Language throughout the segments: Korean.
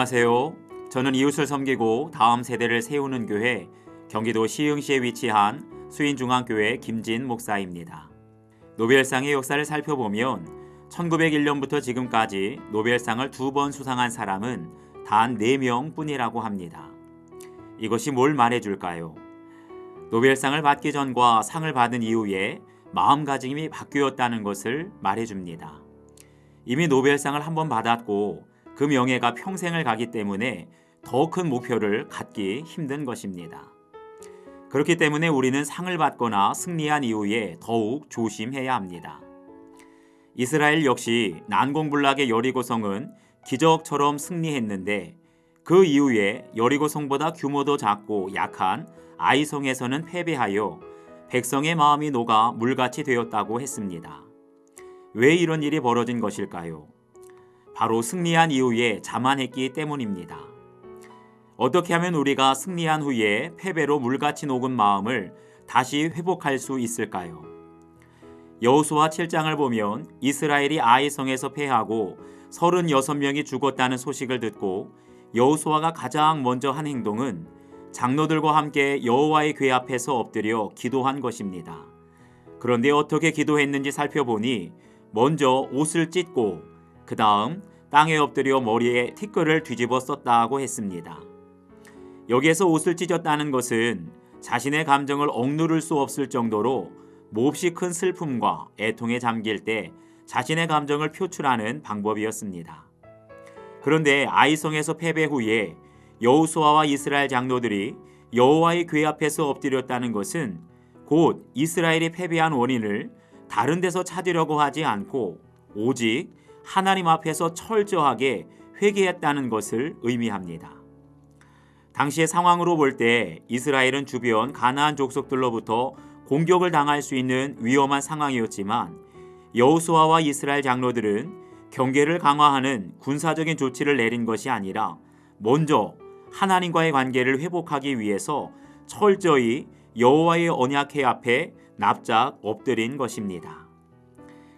안녕하세요. 저는 이웃을 섬기고 다음 세대를 세우는 교회 경기도 시흥시에 위치한 수인중앙교회 김진 목사입니다. 노벨상의 역사를 살펴보면 1901년부터 지금까지 노벨상을 두 번 수상한 사람은 단 4명 뿐이라고 합니다. 이것이 뭘 말해줄까요? 노벨상을 받기 전과 상을 받은 이후에 마음가짐이 바뀌었다는 것을 말해줍니다. 이미 노벨상을 한 번 받았고 그 명예가 평생을 가기 때문에 더 큰 목표를 갖기 힘든 것입니다. 그렇기 때문에 우리는 상을 받거나 승리한 이후에 더욱 조심해야 합니다. 이스라엘 역시 난공불락의 여리고성은 기적처럼 승리했는데 그 이후에 여리고성보다 규모도 작고 약한 아이성에서는 패배하여 백성의 마음이 녹아 물같이 되었다고 했습니다. 왜 이런 일이 벌어진 것일까요? 바로 승리한 이후에 자만했기 때문입니다. 어떻게 하면 우리가 승리한 후에 패배로 물같이 녹은 마음을 다시 회복할 수 있을까요? 여호수아 7장을 보면 이스라엘이 아이성에서 패하고 36명이 죽었다는 소식을 듣고 여호수아가 가장 먼저 한 행동은 장로들과 함께 여호와의 궤 앞에서 엎드려 기도한 것입니다. 그런데 어떻게 기도했는지 살펴보니 먼저 옷을 찢고 그 다음 땅에 엎드려 머리에 티끌을 뒤집어 썼다고 했습니다. 여기에서 옷을 찢었다는 것은 자신의 감정을 억누를 수 없을 정도로 몹시 큰 슬픔과 애통에 잠길 때 자신의 감정을 표출하는 방법이었습니다. 그런데 아이성에서 패배 후에 여호수아와 이스라엘 장로들이 여호와의 궤 앞에서 엎드렸다는 것은 곧 이스라엘이 패배한 원인을 다른 데서 찾으려고 하지 않고 오직 하나님 앞에서 철저하게 회개했다는 것을 의미합니다. 당시의 상황으로 볼 때 이스라엘은 주변 가나안 족속들로부터 공격을 당할 수 있는 위험한 상황이었지만 여호수아와 이스라엘 장로들은 경계를 강화하는 군사적인 조치를 내린 것이 아니라 먼저 하나님과의 관계를 회복하기 위해서 철저히 여호와의 언약회 앞에 납작 엎드린 것입니다.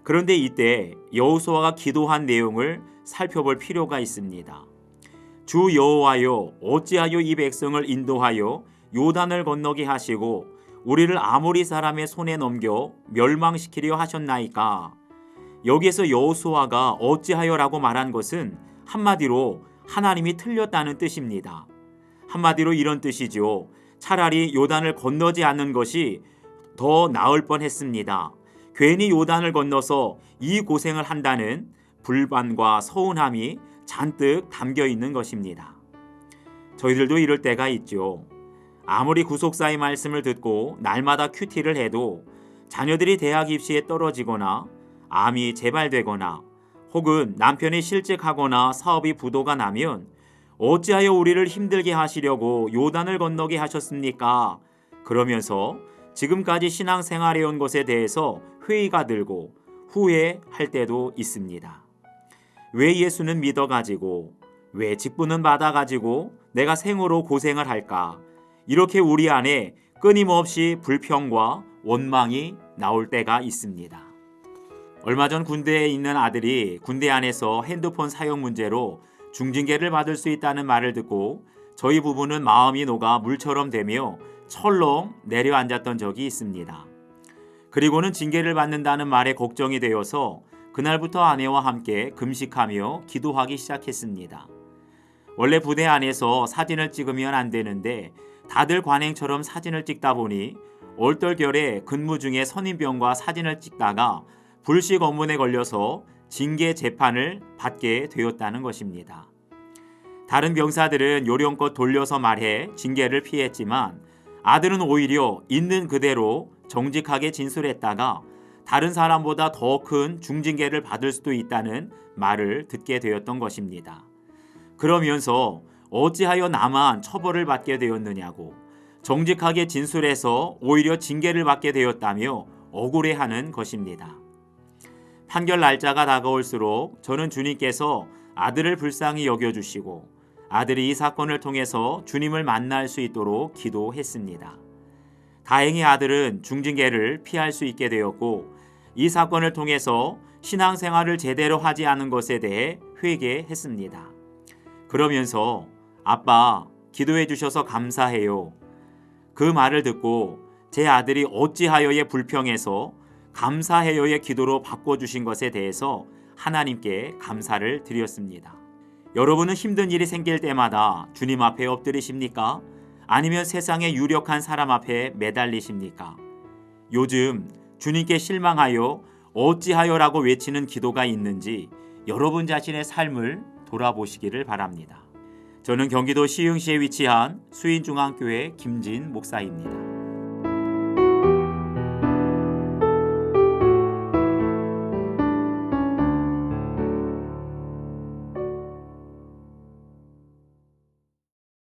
그런데 이때 여호수아가 기도한 내용을 살펴볼 필요가 있습니다. 주 여호와여 어찌하여 이 백성을 인도하여 요단을 건너게 하시고 우리를 아모리 사람의 손에 넘겨 멸망시키려 하셨나이까 여기에서 여호수아가 어찌하여라고 말한 것은 한마디로 하나님이 틀렸다는 뜻입니다. 한마디로 이런 뜻이죠. 차라리 요단을 건너지 않는 것이 더 나을 뻔했습니다. 괜히 요단을 건너서 이 고생을 한다는 불만과 서운함이 잔뜩 담겨 있는 것입니다. 저희들도 이럴 때가 있죠. 아무리 구속사의 말씀을 듣고 날마다 큐티를 해도 자녀들이 대학 입시에 떨어지거나 암이 재발되거나 혹은 남편이 실직하거나 사업이 부도가 나면 어찌하여 우리를 힘들게 하시려고 요단을 건너게 하셨습니까? 그러면서 지금까지 신앙생활해 온 것에 대해서 회의가 들고 후회할 때도 있습니다. 왜 예수는 믿어가지고 왜 직분은 받아가지고 내가 생으로 고생을 할까? 이렇게 우리 안에 끊임없이 불평과 원망이 나올 때가 있습니다. 얼마 전 군대에 있는 아들이 군대 안에서 핸드폰 사용 문제로 중징계를 받을 수 있다는 말을 듣고 저희 부부는 마음이 녹아 물처럼 되며 철렁 내려앉았던 적이 있습니다. 그리고는 징계를 받는다는 말에 걱정이 되어서 그날부터 아내와 함께 금식하며 기도하기 시작했습니다. 원래 부대 안에서 사진을 찍으면 안 되는데 다들 관행처럼 사진을 찍다 보니 얼떨결에 근무 중에 선임병과 사진을 찍다가 불식 업무에 걸려서 징계 재판을 받게 되었다는 것입니다. 다른 병사들은 요령껏 돌려서 말해 징계를 피했지만 아들은 오히려 있는 그대로 정직하게 진술했다가 다른 사람보다 더 큰 중징계를 받을 수도 있다는 말을 듣게 되었던 것입니다. 그러면서 어찌하여 나만 처벌을 받게 되었느냐고 정직하게 진술해서 오히려 징계를 받게 되었다며 억울해하는 것입니다. 판결 날짜가 다가올수록 저는 주님께서 아들을 불쌍히 여겨주시고 아들이 이 사건을 통해서 주님을 만날 수 있도록 기도했습니다. 다행히 아들은 중징계를 피할 수 있게 되었고 이 사건을 통해서 신앙생활을 제대로 하지 않은 것에 대해 회개했습니다. 그러면서 아빠 기도해 주셔서 감사해요. 그 말을 듣고 제 아들이 어찌하여의 불평해서 감사해요의 기도로 바꿔 주신 것에 대해서 하나님께 감사를 드렸습니다. 여러분은 힘든 일이 생길 때마다 주님 앞에 엎드리십니까? 아니면 세상의 유력한 사람 앞에 매달리십니까? 요즘 주님께 실망하여 어찌하여라고 외치는 기도가 있는지 여러분 자신의 삶을 돌아보시기를 바랍니다. 저는 경기도 시흥시에 위치한 수인중앙교회 김진 목사입니다.